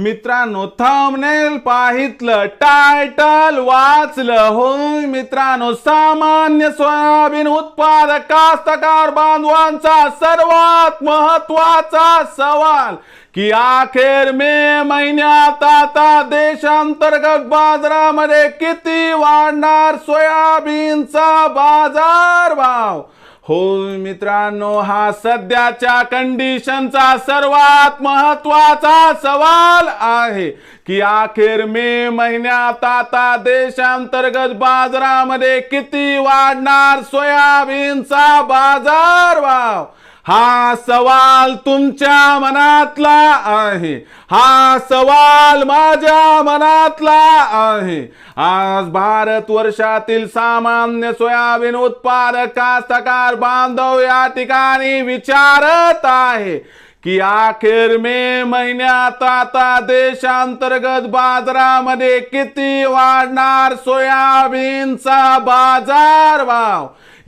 मित्रांनो thumbnail पाहितलं title वाचलं होय मित्रांनो सामान्य सोयाबीन उत्पादक कास्तकार बांधवांचा सर्वात महत्त्वाचा सवाल की अखेर मे महिन्यात आता देशांतर्गत बाजारामध्ये किती वाढणार सोयाबीनचा बाजार भाव हो मित्रांनो हा सध्याच्या कंडिशनचा सर्वात महत्त्वाचा सवाल आहे की अखेर मे महिन्यात आता देशांतर्गत बाजारामध्ये किती वाढणार सोयाबीनचा बाजार भाव हा सवाल तुमच्या मनातला आहे. हा सवाल माझ्या मनातला आहे. आज भारत वर्षातील सामान्य सोयाबीन उत्पादक कास्तकार बांधव या ठिकाणी विचारत आहे की अखेर मे महिन्यात आता देशांतर्गत बाजारामध्ये किती वाढणार सोयाबीनचा बाजार भाव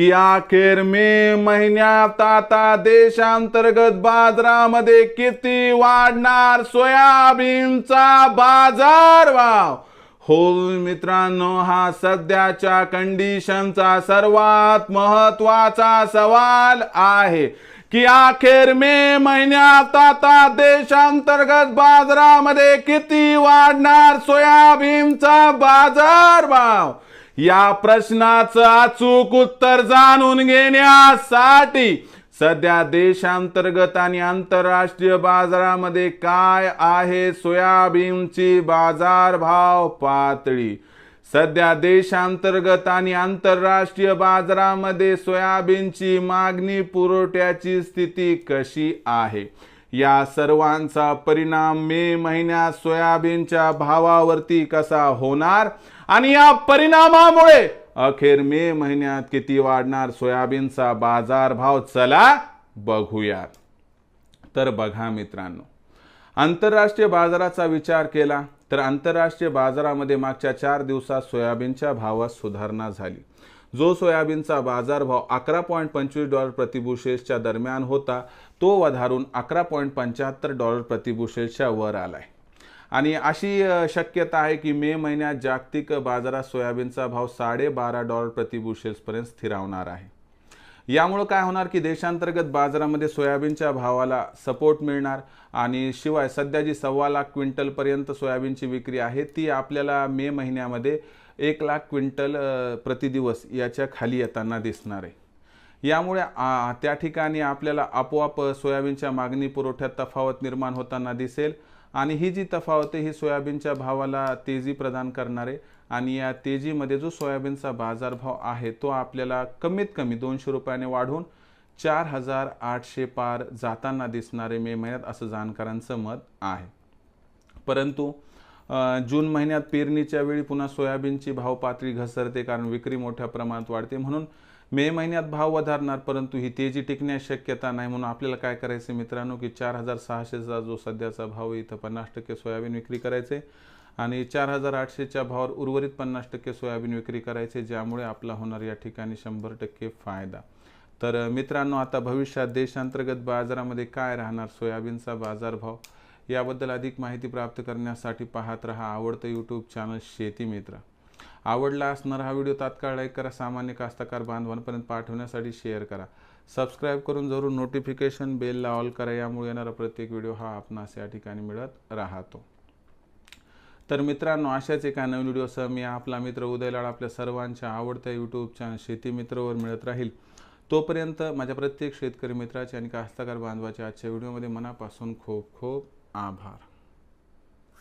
की अखेर मे महिन्यात आता देशांतर्गत बाजारामध्ये किती वाढणार सोयाबीनचा बाजार भाव हो मित्रांनो हा सध्याच्या कंडिशनचा सर्वात महत्त्वाचा सवाल आहे की अखेर मे महिन्यात आता देशांतर्गत बाजारामध्ये किती वाढणार सोयाबीनचा बाजार भाव या प्रश्नाचं अचूक उत्तर जाणून घेण्यासाठी सध्या देशांतर्गत आणि आंतरराष्ट्रीय बाजारामध्ये काय आहे सोयाबीनची बाजारभाव पातळी? सध्या देशांतर्गत आणि आंतरराष्ट्रीय बाजारामध्ये सोयाबीनची मागणी पुरवठ्याची स्थिती कशी आहे? या सर्वांचा परिणाम मे महिन्यात सोयाबीनच्या भावावरती कसा होणार? आणि या परिणामामुळे अखेर मे महिन्यात किती वाढणार सोयाबीनचा बाजारभाव? चला बघूयात. तर बघा मित्रांनो आंतरराष्ट्रीय बाजाराचा विचार केला तर आंतरराष्ट्रीय बाजारामध्ये मागच्या चार दिवसात सोयाबीनच्या भावात सुधारणा झाली. जो सोयाबीनचा बाजारभाव अकरा पॉईंट पंचवीस डॉलर प्रतिबुशेल्सच्या दरम्यान होता तो वधारून अकरा पॉईंट पंच्याहत्तर डॉलर प्रतिबुशेल्सच्या वर आलाय. आणि अशी शक्यता आहे की मे महिन्यात जागतिक बाजारात सोयाबीनचा भाव साडेबारा डॉलर प्रतिबुशेल्सपर्यंत स्थिरावणार आहे. यामुळं काय होणार की देशांतर्गत बाजारामध्ये सोयाबीनच्या भावाला सपोर्ट मिळणार आणि शिवाय सध्या जी सव्वा लाख क्विंटलपर्यंत सोयाबीनची विक्री आहे ती आपल्याला मे महिन्यामध्ये एक लाख क्विंटल प्रतिदिवस याच्या खाली येताना दिसणार आहे. यामुळे आ, त्या ठिकाणी आपल्याला आपोआप सोयाबीनच्या मागणी पुरवठ्यात तफावत निर्माण होताना दिसेल आणि ही जी तफावत आहे ही सोयाबीनच्या भावाला तेजी प्रदान करणारे आणि या तेजीमध्ये जो सोयाबीनचा बाजारभाव आहे तो आपल्याला कमीत कमी दोनशे रुपयाने वाढून चार हजार आठशे पार जाताना दिसणारे मे महिन्यात असं जाणकारांचं मत आहे. परंतु जून महिन्यात पेरणीच्या वेळी पुन्हा सोयाबीनची भाव पातळी घसरते कारण विक्री मोठ्या प्रमाणात वाढते. म्हणून मे महिन्यात भाव वधारणार परंतु ही तेजी टिकण्यास शक्यता नाही. म्हणून आपल्याला काय करायचं मित्रांनो की चार हजार सहाशेचा जो सध्याचा भाव आहे इथं पन्नास टक्के सोयाबीन विक्री करायचे आणि चार हजार आठशेच्या भावावर उर्वरित पन्नास टक्के सोयाबीन विक्री करायचे ज्यामुळे आपला होणार या ठिकाणी शंभर टक्के फायदा. तर मित्रांनो आता भविष्यात देशांतर्गत बाजारामध्ये काय राहणार? सोयाबीनचा बाजारभाव याबद्दल अधिक माहिती प्राप्त करण्यासाठी पाहत रहा आवडतं यूट्यूब चॅनल शेती मित्र. आवडला असणारा हा व्हिडिओ तात्काळ लाईक करा सामान्य कास्तकार बांधवांपर्यंत पाठवण्यासाठी शेअर करा. सबस्क्राईब करून जरूर नोटिफिकेशन बेलला ऑल करा यामुळे येणारा प्रत्येक व्हिडिओ हा आपणास या ठिकाणी मिळत राहतो. तर मित्रांनो अशाच एका नवीन व्हिडिओसह मी आपला मित्र उदयलाड आपल्या सर्वांच्या आवडत्या यूट्यूब चॅनल शेती मित्रवर मिळत राहील. तोपर्यंत माझ्या प्रत्येक शेतकरी मित्राचे आणि कास्तकार बांधवाच्या आजच्या व्हिडिओमध्ये मनापासून खूप खूप आभार.